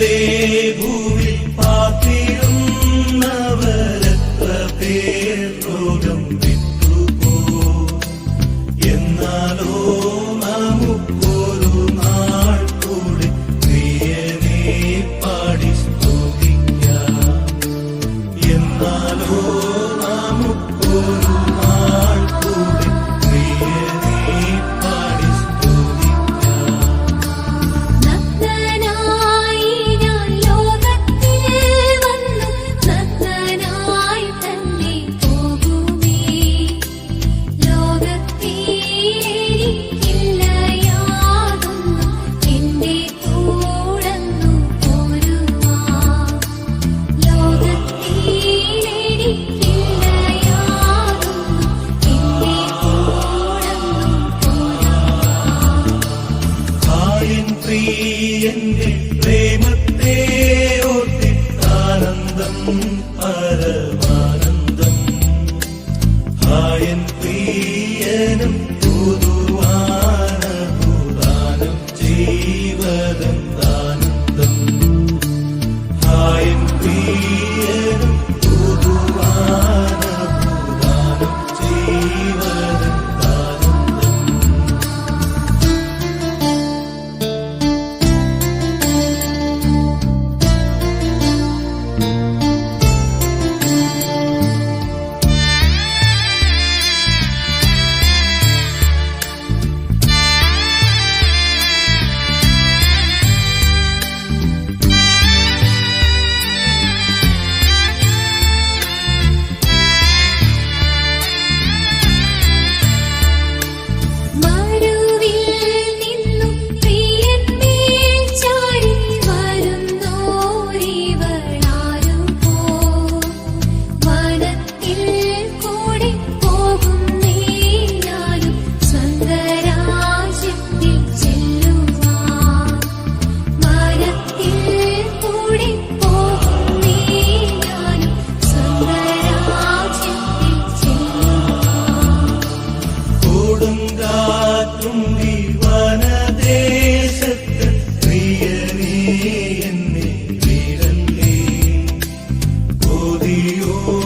പോലെ ഭൂവിൽ പാത്തിരുന്നവരത്ര പേർ രോഗം വിട്ടുപോ എന്നാലോ നമുക്കൊരു നാൾ കൂടി പ്രിയനെ പാടി സ്തുതിക്കാം. എന്നാലോ നീ എന്റെ പ്രേമത്തെ ഓർത്തി ആനന്ദം പരമാനന്ദം ഹായൻ പ്രിയ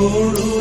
छोड़ो